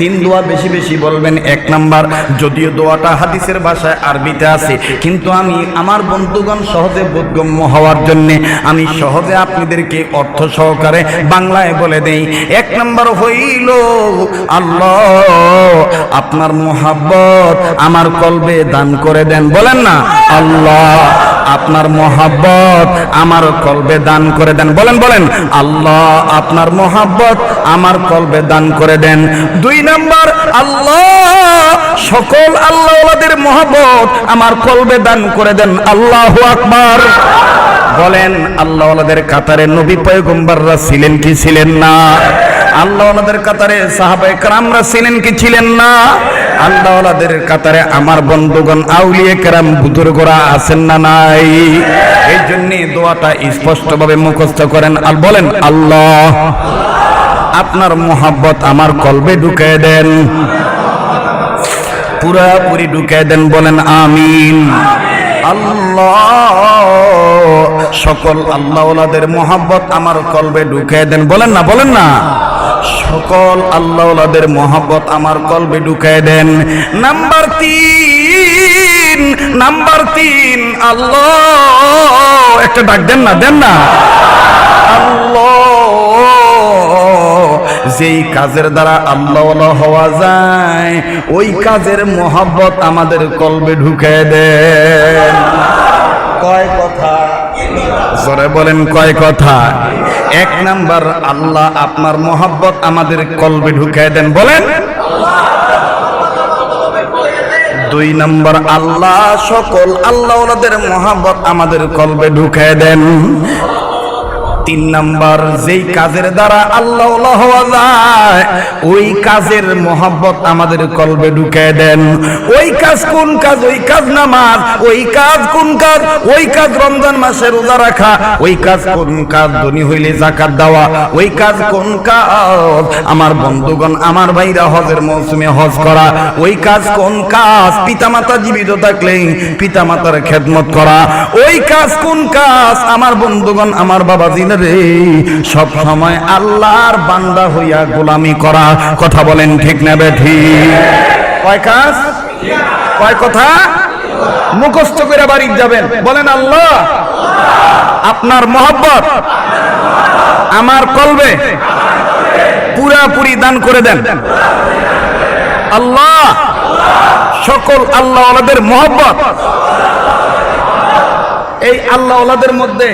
তিন দোয়া বেশি বেশি বলবেন, এক নাম্বার, যদিও দোয়াটা হাদিসের ভাষায় আরবিতে আছে, কিন্তু আমি আমার বন্ধুগণ সহজে বোধগম্য হওয়ার জন্যে আমি সহজে আপনাদেরকে অর্থ সহকারে বাংলায় বলে দেই। এক নাম্বার হইল, আল্লাহ আপনার মোহাব্বত আমার কলবে দান করে দেন, বলেন না? আল্লাহ আপনার মোহাব্বত আমার কলবে দান করে দেন। বলেন বলেন, আল্লাহ আপনার মোহাব্বত আমার কলবে দান করে দেন। দুই নাম্বার, আল্লাহ সকল আল্লাহদের মহাব্বত আমার কলবে দান করে দেন। আল্লাহ আকবার। বলেন আল্লাহদের কাতারে নবী পয়গম্বাররা ছিলেন কি ছিলেন না? আল্লাহদের কাতারে সাহাবায়ে কারামরা ছিলেন কি ছিলেন না? আল্লাহদের কাতারে আমার বন্ধুগণ আউলিয়ে কেরাম বুজুর্গরা আছেন না নাই? এই জন্য দোয়াটা স্পষ্টভাবে মুখস্থ করেন আর বলেন, আল্লাহ, আপনার মোহাব্বত আমার কলবে ঢুকে দেন। পুরাপুরি ঢুকে দেন, বলেন, আমিন। আল্লাহ, সকল আল্লাহদের মোহাব্বত আমার কলবে ঢুকে দেন। বলেন না বলেন না। সকল আল্লাহদের মোহাব্বত আমার কলবে ঢুকে দেন। নাম্বার তিন নাম্বার তিন, আল্লাহ। একটা ডাক দেন না দেন না। যেই কাজের দ্বারা আল্লাহ হওয়া যায়, ওই কাজের মহাব্বত আমাদের কলবে ঢুকে দেন। কয় কথা? জোরে বলেন কয় কথা? এক নাম্বার, আল্লাহ আপনার মোহাব্বত আমাদের কলবে ঢুকাই দেন, বলেন। দুই নম্বর, আল্লাহ সকল আল্লাহ ওনাদের মোহাব্বত আমাদের কলবে ঢুকাই দেন। তিন নাম্বার, যেই কাজের দ্বারা আল্লাহ হওয়া যায়, ওই কাজের মোহাব্বত আমাদের কলবে ঢুকে দেন। ওই কাজ কোন কাজ? ওই কাজ নামাজ। ওই কাজ কোন কাজ? ওই কাজ রমজান মাসে রোজা রাখা। ওই কাজ কোন কাজ? ধনী হইলে জাকাত দেওয়া। ওই কাজ কোন কাজ? আমার বন্ধুগণ, আমার ভাইরা হজের মৌসুমে হজ করা। ওই কাজ কোন কাজ? পিতামাতা জীবিত থাকলে পিতামাতার খেদমত করা। ওই কাজ কোন কাজ? আমার বন্ধুগণ, আমার বাবা জিনে রে সব সময় আল্লাহর বান্দা হইয়া গোলামি করা। কথা বলেন ঠিক না বেঠি? কয় কাজ? কয় কথা? মুখস্থ করে বাড়ি যাবেন। বলেন, আল্লাহ, আপনার মহব্বত আমার কলবে পুরাপুরি দান করে দেন। আল্লাহ, সকল আল্লাহ মোহব্বত এই আল্লাহ ওলাদের মধ্যে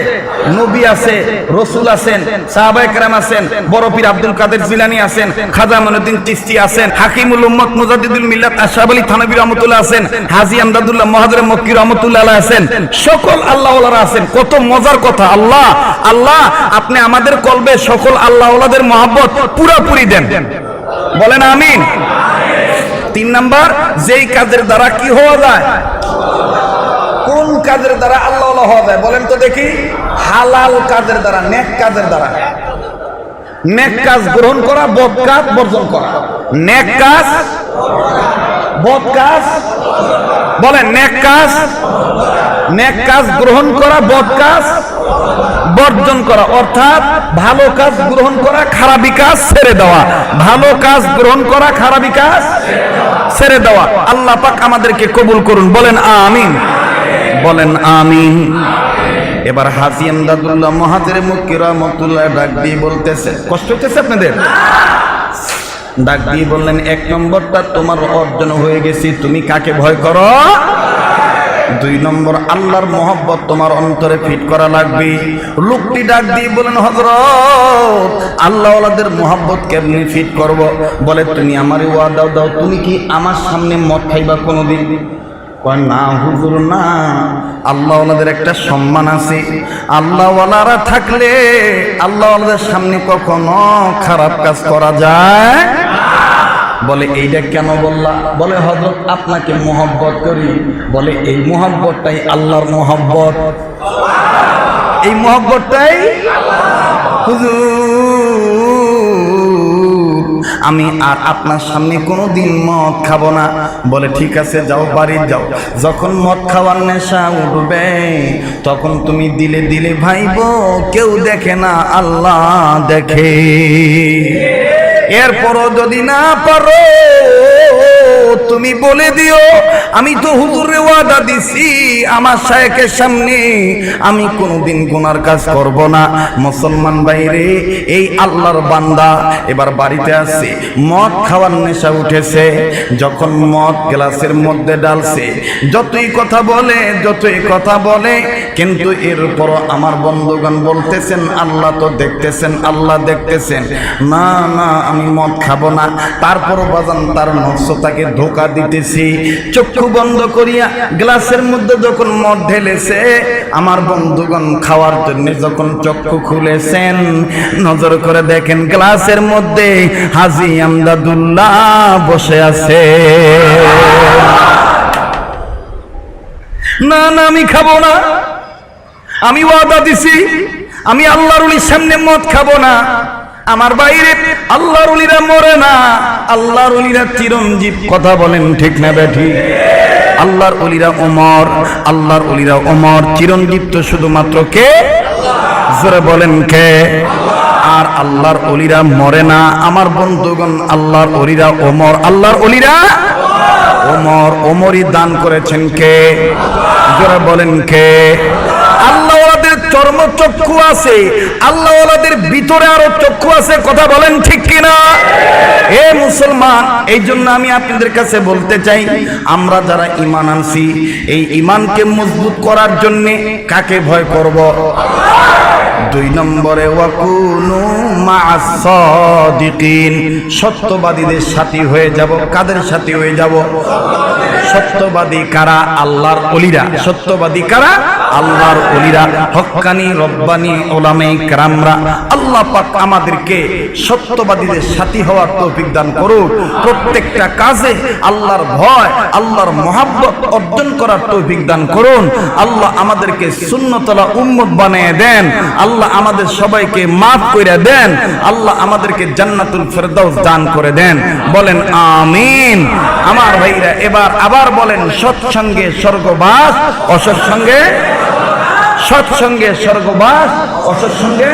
নবী আছে রসুল আছেন, সাহাবায়ে কেরাম আছেন, বড় পীর আব্দুল কাদের জিলানী আছেন, খাজা মনুদ্দিন চিস্তি আছেন, হাকিমুল উম্মত মুজাদ্দিদুল মিল্লাত আশরাফ আলী থানবী রহমাতুল্লাহ আছেন, হাজি আমদাদুল্লাহ মহাদের মক্কি রহমাতুল্লাহ আছেন। সকল আল্লাহ ওলারা আছেন। কত মজার কথা। আল্লাহ আল্লাহ, আপনি আমাদের কলবে সকল আল্লাহ ওলাদের মহব্বত পুরাপুরি দেন। বলেন আমিন। তিন নাম্বার, যেই কাজের দ্বারা কি হওয়া যায়? কাজের দ্বারা আল্লাহ হওয়া যায় বলেন তো দেখি। হালাল কাজের দ্বারা, নেক কাজের দ্বারা। নেক কাজ গ্রহণ করা, বদ কাজ বর্জন করা। নেক কাজ, বদ কাজ। বলেন, নেক কাজ নেক কাজ গ্রহণ করা, বদ কাজ বর্জন করা। অর্থাৎ ভালো কাজ গ্রহণ করা, খারাপি কাজ ছেড়ে দেওয়া। ভালো কাজ গ্রহণ করা, খারাপি কাজ ছেড়ে দেওয়া। আল্লাহ পাক আমাদেরকে কবুল করুন। বলেন, আমিন। বলেন আমিন। এবার হাসি আমদাদুল্লাহ মহাজের মুক্তি রহমতুল্লাহ ডাক দিয়ে বলতেছে। কষ্ট হইতেছে আপনাদের? ডাক দিয়ে বললেন, এক নম্বরটা তোমার অর্জন হয়ে গেছি, তুমি কাকে ভয় করো? দুই নম্বর, আল্লাহর মোহব্বত তোমার অন্তরে ফিট করা লাগবে। লোকটি ডাক দিয়ে বলেন হজরত আল্লাহ মোহাব্বত কেমনি ফিট করব? বলে, তুমি আমার ওয়াদাও দাও, তুমি কি আমার সামনে মদ খাইবা কোনোদিন? না, হুজুর, না। আল্লাহ ওনাদের একটা সম্মান আছে। আল্লাহওয়ালারা থাকলে আল্লাহওয়ালাদের সামনে কখনো খারাপ কাজ করা যায়? বলে, এইটা কেন বললা? বলে হজরত আপনাকে মোহব্বত করি। বলে, এই মোহব্বতটাই আল্লাহর মোহব্বত। এই মোহব্বতটাই হুজুর আমি আর আপনার সামনে কোনো দিন মদ খাব না। বলে, ঠিক আছে, যাও, বাড়ি যাও। যখন মদ খাওয়ার নেশা উঠবে, তখন তুমি দিলে দিলে, ভাইব, কেউ দেখে না, আল্লাহ দেখে। এরপরও যদি না পারো তুমি বলে দিও, আমি তো হুজুরে ওয়াদা দিছি, আমার শায়েকের সামনে। আমি কোনোদিন গুনার কাজ করব না। মুসলমান বাইরে এই আল্লাহর বান্দা এবার বাড়িতে আসছে মদ খাওয়ার নেশা উঠেছে। যখন মদ গ্লাসের মধ্যে ডালছে যতই কথা বলে, যতই কথা বলে, কিন্তু এরপর আমার বন্ধুগণ বলতেছেন, আল্লাহ তো দেখতেছেন, আল্লাহ দেখতেছেন। না না, আমি মদ খাব না। তারপর বাজান তার নফস তাকে ধোকা দিতেছি। চক্ষু বন্ধ করিয়া গ্লাসের মধ্যে যখন মদ ঢেলেছে, আমার বন্ধুগণ খাওয়ার জন্য যখন চক্ষু খুলেছেন, নজর করে দেখেন গ্লাসের মধ্যে হাজি আমদাদুল্লাহ বসে আছে। না না, আমি খাব না। আমি ওয়াদা দিছি, আমি আল্লাহর সামনে মদ খাব না। আমার বাইরে আল্লাহর উলিরা মরে না। আল্লাহর উলিরা চিরঞ্জীব কথা বলেন ঠিক না বেঠি আল্লাহর উলিরা ওমর, আল্লাহর উলিরা ওমর চিরঞ্জীব তো শুধুমাত্র কে? জোরে বলেন কে? আর আল্লাহর অলিরা মরে না। আমার বন্ধুগণ, আল্লাহর অলিরা ওমর, আল্লাহর অলিরা ওমর। ওমরই দান করেছেন কে? জোরে বলেন কে? চক্ষু আছে। আল্লাহ ভিতরে আরও চক্ষু আছে, কথা বলেন ঠিক কিনা? এ মুসলমান এই জন্য আমি আপনাদের কাছে বলতে চাই, আমরা যারা ইমান আনছি, এই ইমানকে মজবুত করার জন্য কাকে ভয় করব? দুই নম্বরে, ওয়াকুনু মা'আস সাদিকিন। সত্যবাদীদের সাথী হয়ে যাব। কাদের সাথী হয়ে যাব? সত্যবাদী কারা? আল্লাহর অলিরা। সত্যবাদী কারা? আল্লাহর অলিরা হক্কানি রব্বানি ওলামে কেরামরা, আল্লাহ পাক আমাদেরকে সত্যবাদীদের সাথী হওয়ার তৌফিক দান করুক। প্রত্যেকটা কাজে আল্লাহর ভয়, আল্লাহর মহাব্বত অর্জন করার তৌফিক দান করুন। আল্লাহ আমাদেরকে শূন্যতলা উম্মত বানিয়ে দেন। আল্লাহ আমাদের সবাইকে মাফ করে দেন। আল্লাহ আমাদেরকে জান্নাতুল ফেরদাউস দান করে দেন। বলেন আমিন। আমার ভাইরা, এবার আবার বলেন সৎসঙ্গে স্বর্গবাস, অসৎসঙ্গে সৎসঙ্গে স্বর্গবাস, অসৎসঙ্গে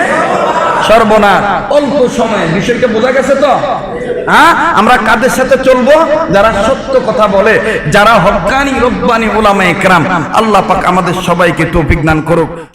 সর্বনাশ। অল্প সময়ে। বিষয়কে বোঝা গেছে তো? হ্যাঁ? আমরা কাদের সাথে চলবো? যারা সত্য কথা বলে, যারা হকানি, রব্বানি ওলামা একরাম আল্লাহ পাক আমাদের সবাইকে তো দান করুক।